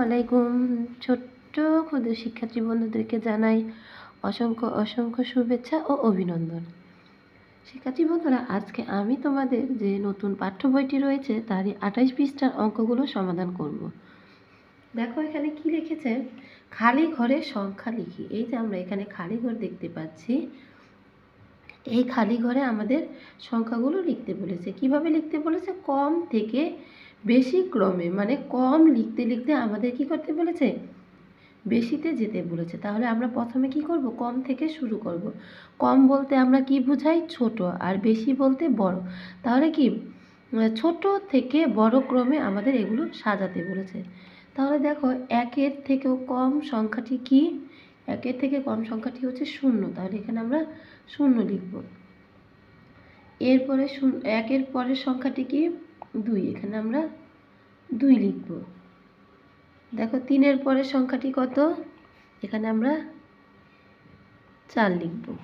আলাইকুম। ছোট্ট ক্ষুদ্র শিক্ষার্থী বন্ধুদেরকে জানাই অসংখ্য অসংখ্য শুভেচ্ছা ও অভিনন্দন। শিক্ষার্থী বন্ধুরা, আজকে আমি তোমাদের যে নতুন পাঠ্য বইটি রয়েছে, তারই আঠাইশ পৃষ্ঠার অঙ্কগুলো সমাধান করব। দেখো এখানে কি লিখেছে? খালি ঘরের সংখ্যা লিখি। এই যে আমরা এখানে খালি ঘর দেখতে পাচ্ছি। এই খালি ঘরে আমাদের সংখ্যাগুলো লিখতে বলেছে। কীভাবে লিখতে বলেছে? কম থেকে বেশি ক্রমে মানে কম লিখতে লিখতে আমাদের কি করতে বলেছে? বেশিতে যেতে বলেছে। তাহলে আমরা প্রথমে কি করব? কম থেকে শুরু করব। কম বলতে আমরা কি বুঝাই? ছোট, আর বেশি বলতে বড়। তাহলে কি? ছোট থেকে বড় ক্রমে আমাদের এগুলো সাজাতে বলেছে। তাহলে দেখো, একের থেকেও কম সংখ্যাটি কি? একের থেকে কম সংখ্যাটি হচ্ছে শূন্য। তাহলে এখানে আমরা শূন্য লিখব। এরপরে একের পরের সংখ্যাটি কি? দুই, এখানে আমরা দুই লিখব। দেখো, তিনের পরের সংখ্যাটি কত? এখানে আমরা চার লিখব।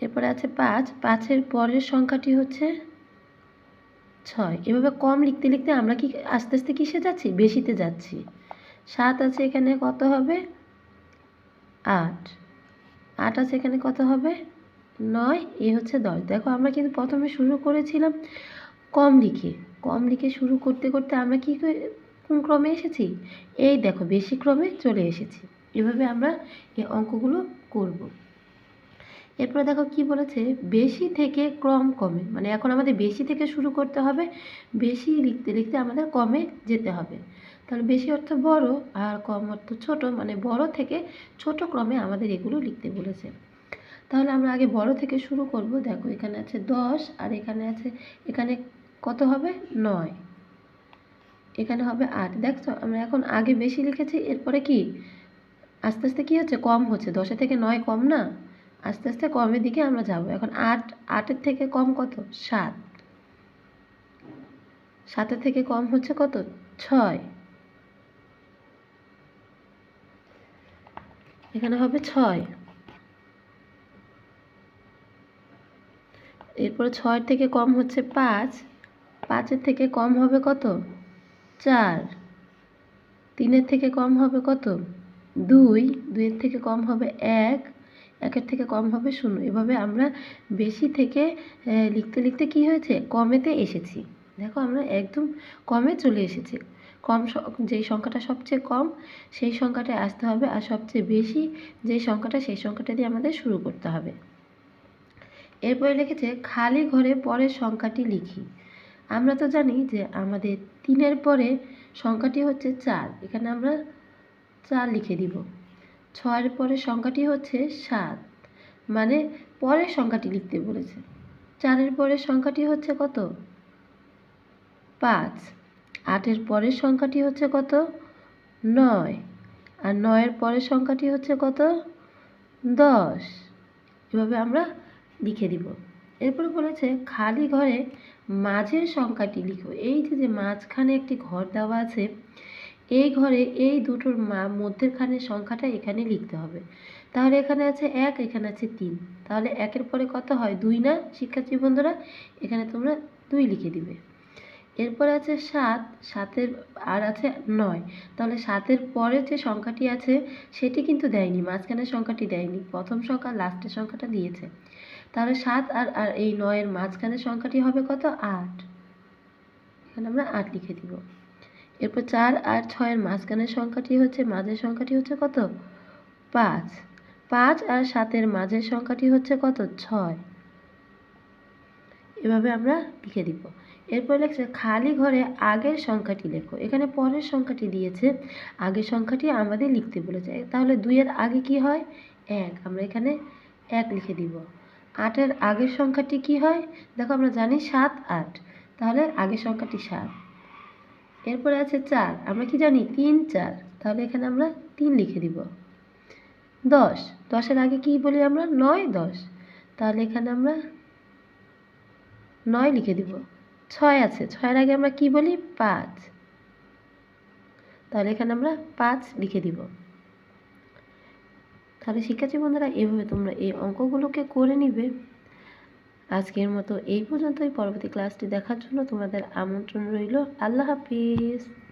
এরপরে আছে পাঁচ। পাঁচের পরের সংখ্যাটি হচ্ছে ছয়। এভাবে কম লিখতে লিখতে আমরা কি আস্তে আস্তে কিসে যাচ্ছি? বেশিতে যাচ্ছি। সাত আছে এখানে কত হবে? আট। আট আছে এখানে কত হবে? নয়। এ হচ্ছে দশ। দেখো, আমরা কিন্তু প্রথমে শুরু করেছিলাম কম লিখে। কম লিখে শুরু করতে করতে আমরা কি কোন ক্রমে এসেছি? এই দেখো, বেশি ক্রমে চলে এসেছি। এভাবে আমরা এই অঙ্কগুলো করব। এরপরে দেখো কি বলেছে? বেশি থেকে ক্রম কমে। মানে এখন আমাদের বেশি থেকে শুরু করতে হবে, বেশি লিখতে লিখতে আমাদের কমে যেতে হবে। তাহলে বেশি অর্থ বড় আর কম অর্থ ছোট মানে বড় থেকে ছোট ক্রমে আমাদের এগুলো লিখতে বলেছে। তাহলে আমরা আগে বড় থেকে শুরু করব। দেখো এখানে আছে দশ আর এখানে আছে, এখানে কত হবে? নয়। এখানে হবে আট। দেখছ, আমরা এখন আগে বেশি লিখেছি, এরপরে কি? আস্তে আস্তে কী হচ্ছে? কম হচ্ছে। দশে থেকে নয় কম না? আস্তে আস্তে কমের দিকে আমরা যাব। এখন আট, আটের থেকে কম কত? সাত। সাতের থেকে কম হচ্ছে কত? ছয়। এখানে হবে ছয়। এরপরে ছয় থেকে কম হচ্ছে পাঁচ। পাঁচের থেকে কম হবে কত? চার। তিনের থেকে কম হবে কত? দুই। দুইয়ের থেকে কম হবে এক। একের থেকে কম হবে শূন্য। এভাবে আমরা বেশি থেকে লিখতে লিখতে কি হয়েছে? কমেতে এসেছি। দেখো আমরা একদম কমে চলে এসেছি। কম যেই সংখ্যাটা সবচেয়ে কম, সেই সংখ্যাটায় আসতে হবে। আর সবচেয়ে বেশি যেই সংখ্যাটা, সেই সংখ্যাটা দিয়ে আমাদের শুরু করতে হবে। এরপরে লিখেছে, খালি ঘরে পরের সংখ্যাটি লিখি। আমরা তো জানি যে আমাদের তিনের পরে সংখ্যাটি হচ্ছে চার। এখানে আমরা চার লিখে দিব। ছয়ের পরে সংখ্যাটি হচ্ছে সাত। মানে পরের সংখ্যাটি লিখতে বলেছে। চারের পরের সংখ্যাটি হচ্ছে কত? পাঁচ। আটের পরের সংখ্যাটি হচ্ছে কত? নয়। আর নয়ের পরের সংখ্যাটি হচ্ছে কত? দশ। এভাবে আমরা লিখে দিব। এরপর বলেছে, খালি ঘরে মাঝের সংখ্যাটি লিখো। এই যে যে মাঝখানে একটি ঘর দেওয়া আছে, এই ঘরে এই দুটোর মা মধ্যেখানের সংখ্যাটা এখানে লিখতে হবে। তাহলে এখানে আছে এক, এখানে আছে তিন। তাহলে একের পরে কত হয়? দুই না? শিক্ষার্থী বন্ধুরা, এখানে তোমরা দুই লিখে দিবে। এরপরে আছে সাত, সাতের আর আছে নয়। তাহলে সাতের পরে যে সংখ্যাটি আছে, সেটি কিন্তু দেয়নি, মাঝখানের সংখ্যাটি দেয়নি। প্রথম সংখ্যা লাস্টের সংখ্যাটা দিয়েছে। তাহলে সাত আর আর এই নয়ের মাঝখানের সংখ্যাটি হবে কত? আট। এখানে আমরা আট লিখে দিব। এরপর চার আর ছয়ের মাঝখানের সংখ্যাটি হচ্ছে, মাঝের সংখ্যাটি হচ্ছে কত? পাঁচ। পাঁচ আর সাতের মাঝের সংখ্যাটি হচ্ছে কত? ছয়। এভাবে আমরা লিখে দিব। এরপর লেখছে, খালি ঘরে আগের সংখ্যাটি লেখো। এখানে পরের সংখ্যাটি দিয়েছে, আগের সংখ্যাটি আমাদের লিখতে বলেছে। তাহলে দুইয়ের আগে কি হয়? এক। আমরা এখানে এক লিখে দিব। আটের আগের সংখ্যাটি কি হয়? দেখো আমরা জানি সাত আট। তাহলে আগের সংখ্যাটি সাত। এরপরে আছে চার। আমরা কি জানি? তিন, চার। তাহলে এখানে আমরা তিন লিখে দিব। দশ। দশের আগে কি বলি আমরা? নয়, দশ। তাহলে এখানে আমরা নয় লিখে দিব। ছয় আছে। ছয়ের আগে আমরা কি বলি? পাঁচ। তাহলে এখানে আমরা পাঁচ লিখে দিব। তাহলে শিক্ষার্থী বন্ধুরা, এভাবে তোমরা এই অঙ্কগুলোকে করে নিবে। আজকের মতো এই পর্যন্তই। পরবর্তী ক্লাসটি দেখার জন্য তোমাদের আমন্ত্রণ রইল। আল্লাহ হাফিজ।